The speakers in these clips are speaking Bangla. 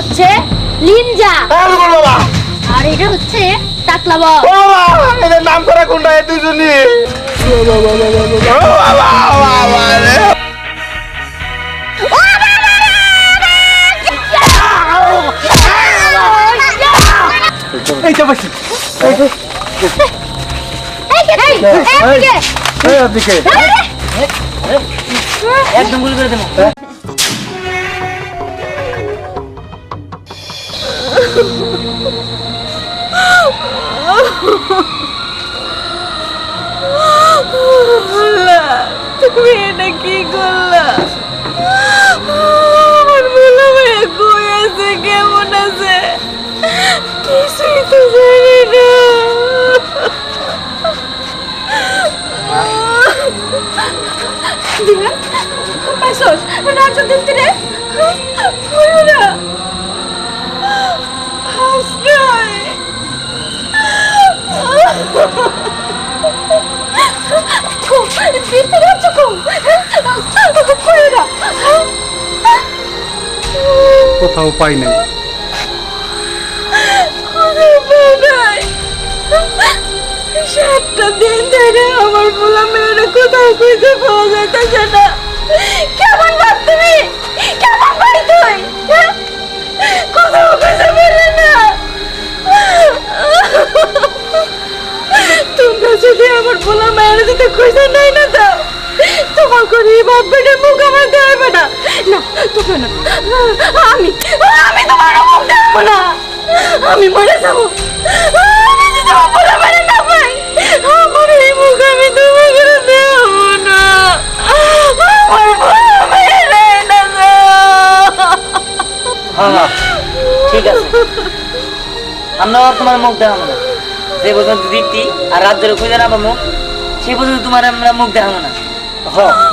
হচ্ছে লিনজা হ্যাঁ আর এটা হচ্ছে টাকলা বল এদের নাম করা কোনটা এই দুজনই বসি একদম গুলি করে দেবো তুমি এটা কি করলা? কোথাও পাই নাই। সাতটা দিন ধরে আমার পোলা মেয়েরা কোথাও খুঁজে পাওয়া যাইতেছে না। কেমন ভাব তুমি? কেমন ভাই তুই? হ্যাঁ? কোথাও খুঁজে পেলে না। তোমরা যদি আমার পোলা মেয়েরা যদি খুঁজে নাই না দাও করে এই বাপ বেটার মুখ আমার দেবে না। না তোকে না। আমি আমি তোমার মুখ দেবো না। আমি মরে যাব। আমি যদি আমার পোলা মেয়েরা না পাই আমার এই মুখ আমি তোমাকে দেবো না। আমার পোলা মেয়েরা না দাও। হ্যাঁ ঠিক আছে। আমরা আর তোমার মুখ দেখাবো না। যে পর্যন্ত দিতি আর রাত ধরে খুঁজে না পাবো সেই পর্যন্ত তোমার আমরা মুখ দেখাবো না। হ এই যে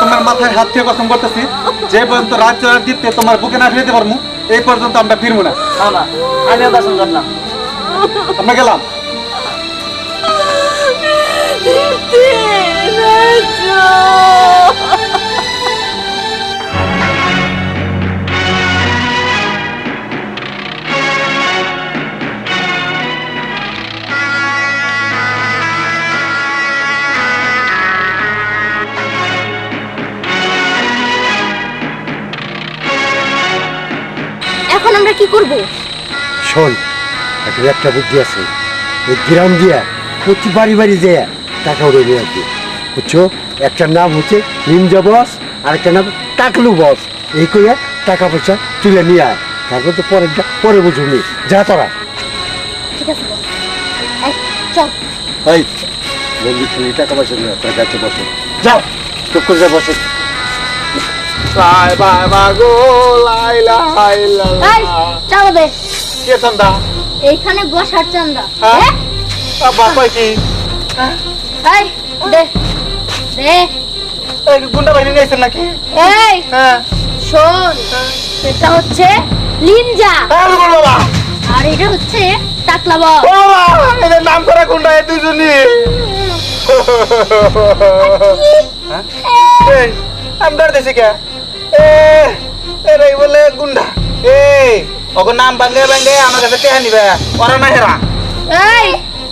তোমার মাথায় হাত দিয়ে কসম করতেছি যে পর্যন্ত রাজ্য দিতে তোমার বুকে না ফিরতে পারব এই পর্যন্ত আমরা ফিরবো না। আমিও করলাম আমরা গেলাম। দিতে শোন একটা একটা বুদ্ধি আছে। এই গ্রাম দিয়া প্রতি বাড়ি বাড়ি যায় টাকা উড়ে নিয়ে আসবে। বুঝছ? একটার নাম হচ্ছে নিমজা বস আর একটা নাম টাকলু বস। এই কইয়া টাকা পয়সা তুলে নিয়ে আয়। তারপর তো পরেরটা পরে বুঝুনি যা তোরা। ঠিক আছে। চল। এই বন্ধু তুমি টাকা পয়সা নিয়ে আয়, তোর কাছে বসে। যাও চুপ করে যা বসে। কে চন্দা? এইখানে বসার চান্দা। হ্যাঁ? বাবা কি? এই দে দে। এই গুন্ডা বাহিনী নিয়েছেন নাকি? এই হ্যাঁ। শোন এটা হচ্ছে লিনজা। হ্যাঁ বাবা। আর এটা হচ্ছে টাকলা বল বাবা এদের নাম করা কোনটা এই দুজনই। এই আমি ডর দেছি কে? এ বলে গুন্ডা। এই। ওগো নাম ভাঙ্গে ভাঙ্গে আমার কাছে টেহা নিবে। ওরা না হেরা। এই,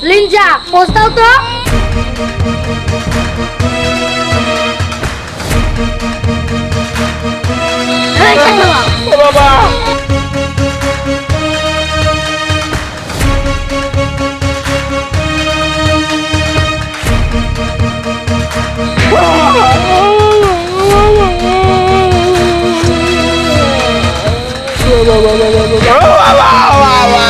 লিনজা পোস্তাও তো। ও বাবা বাবা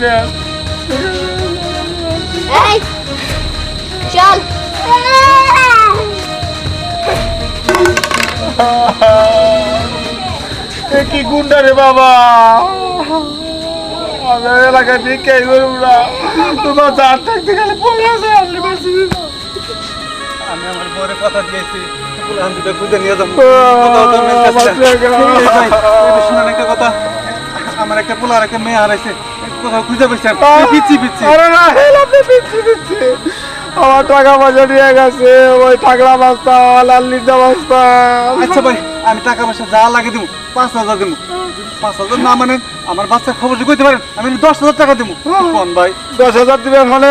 রে কি গুন্ডা রে বাবা? আমাদের এলাকায় ভিক্ষা করব না তোমার চার থাকতে গেলে পড়ে আছে আপনি আমি আমার বউরে কথা দিয়েছি। আমার একটা পোলা আর একটা মেয়ে হারাইছে। কোথাও খুঁজে পেয়েছেন পিচ্ছি পিচ্ছি। আরে না হেলা পিচ্ছি পিচ্ছি। আমার টাকা পয়সা নিয়ে গেছে ওই টাকলা বাস্তা লাল লিজা বাস্তা। আচ্ছা ভাই আমি টাকা পয়সা যা লাগে দিব পাঁচ হাজার দিব পাঁচ হাজার না মানে আমার বাচ্চার খবর কইতে পারেন আমি দশ হাজার টাকা দিব কোন ভাই? দশ হাজার দিবে মানে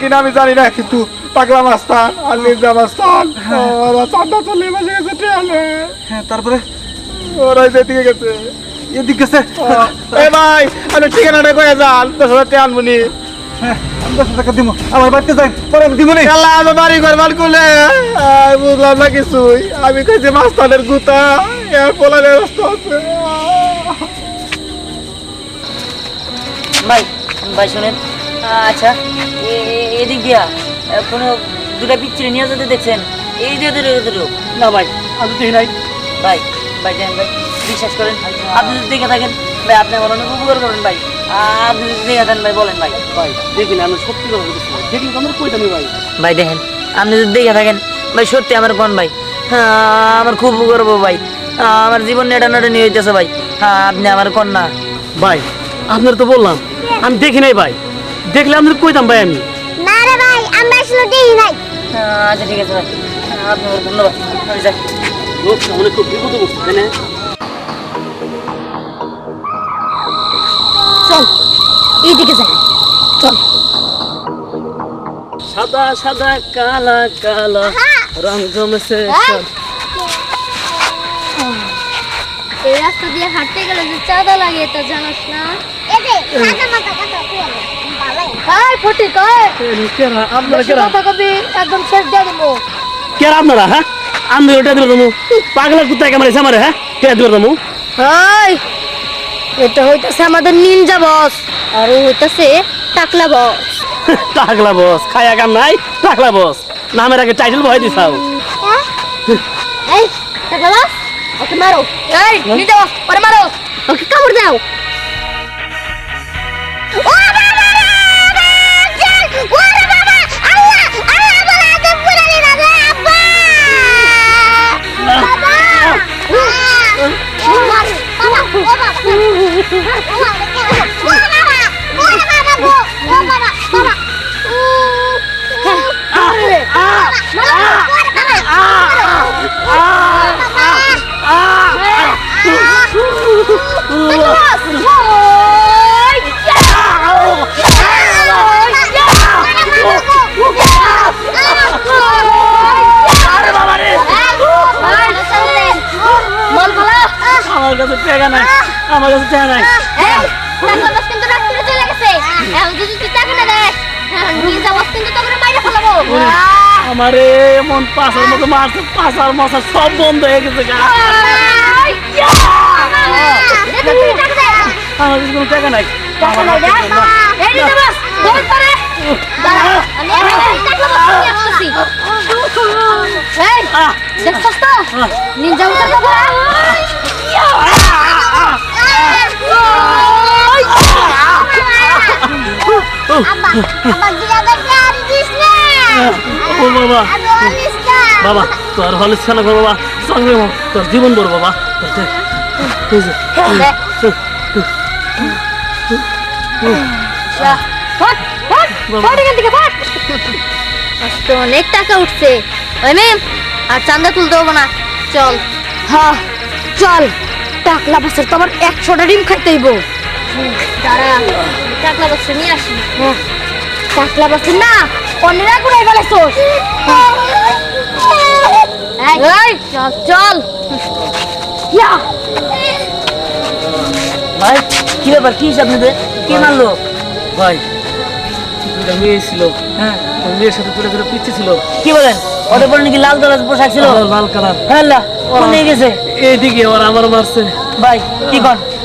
কিনা আমি জানি না কিন্তু টাকলা মাস্তান আর লিজা মাস্তান চান্দা চলে বসে গেছে ট্রেনে হ্যাঁ তারপরে? ওরাই যেদিকে গেছে। এদিক গেছে? এ ভাই আমি ঠিকানাটা কয়ে যান দশ হাজার টাকা আনবনি হ্যাঁ, বুঝলাম না কিছুই। আমি কইছি মাস্তানের গুতা এর আছে। ভাই ভাই শুনেন আচ্ছা এদিক দিয়া কোনো দুটা পিচ্ছিরে নিয়ে যেতে দেখছেন? এই যে না ভাই আমি দেখি নাই। ভাই ভাই ভাই বিশ্বাস করেন আপনি যদি দেখে থাকেন। ভাই আপনি আমার অনেক উপকার করেন ভাই। আপনি যদি দেখে থাকেন ভাই বলেন ভাই। ভাই দেখি না আমি সত্যি কথা বলতেছি দেখি তো আমার কইতামি ভাই। ভাই দেখেন আপনি যদি দেখে থাকেন ভাই সত্যি আমার কোন ভাই? হ্যাঁ আমার খুব উপকার হব ভাই। আমার জীবন নেটা নেটা নিয়ে হইতেছে ভাই। হ্যাঁ আপনি আমার কন্যা ভাই আপনার তো বললাম আমি দেখি নাই ভাই। দেখলে আপনার কইতাম ভাই আমি। না রে ভাই আমরা আসলে দেখি নাই। আচ্ছা ঠিক আছে ভাই। আপনার ধন্যবাদ। আমি যাই। লোকটা অনেক খুব বিপদে পড়ছে তাই না? চল এইদিকে যাই চল। সাদা সাদা কালা কালা রং জমেছে এই! রাস্তা দিয়ে হাঁটতে গেলে যে চাঁদা লাগে তা জানাস না? আপনারা বেশি কেরা? কথা কবি একদম শেষ দিয়ে দেবো। কেরা আপনারা হ্যাঁ? আমি ওটা দিল তুমি পাগলা কুত্তা কেমন আমার হ্যাঁ? দিল তুমি হাই এটা হইতাছে আমাদের নিনজা বস আর ও হইতাছে টাকলা বস টাকলা বস খায়া কাম নাই? টাকলা বস নামের আগে টাইটেল ভয় দিছাও। এই টাকলা বস ওকে মারো। এই নিনজা বস পরে মারো। ওকে কামড় দাও। আমার কাছে টাকা নাই। আমারে এমন পাশার মতো মারছে পাশার মশা সব বন্ধ হয়ে গেছে। আমার কাছে কোনো টাকা নাই। দেখছস তো? নিনজা উতার ও বাবা। বাবা তোর হলে ছানা গো বাবা? সঙ্গে তোর জীবন বড় বাবা। অনেক টাকা উঠছে। ওই আর চান্দা তুলতে হব না। চল। হ্যাঁ চল। টাকলা বছর তো আবার একশোটা ডিম খাইতে হইব। দাঁড়া টাকলা বছর নিয়ে আসি। টাকলা বছর না অন্যরা করে ফেলেছো। এই চল চল। ভাই কি ব্যাপার? কি হিসাব নিতে কে মারলো? ভাই দুটা মেয়ে ছিল হ্যাঁ? মেয়ের সাথে তুলে তুলে পিচ্ছে ছিল। কি বলেন? ওদের পরে নাকি লাল দলাজ পোশাক ছিল? লাল- কালার। হ্যাঁ কোন নিয়ে গেছে? এইদিকে ওরা আমার মারছে। ভাই কি কর?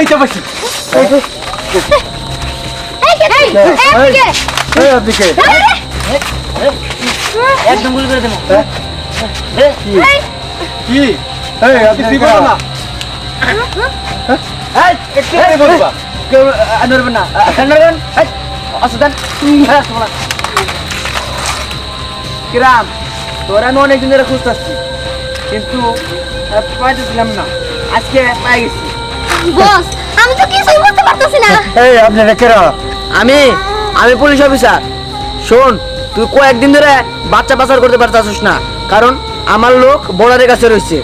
এইটা বসি। একদম গুলি করে দেবো। কি? কিরাম তোরা আমি অনেকদিন ধরে খুঁজতে আসছি কিন্তু পাইতেছিলাম না। আজকে পাই গেছি। বস আমি তো কিছুই পারতাছি না। এই আপনি আমি আমি পুলিশ অফিসার। শোন তুই কয়েকদিন ধরে বাচ্চা পাচার করতে পারতাছিস না কারণ আমার লোক বোর্ডারের কাছে রয়েছে।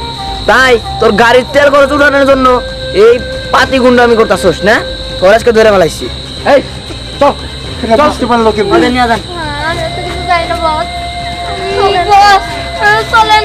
তাই তোর গাড়ির তেল খরচ উঠানোর জন্য এই পাতি গুন্ডা আমি করতাছিস না? তোর আজকে ধরে মালাইছি এই নিয়ে যান। চলেন।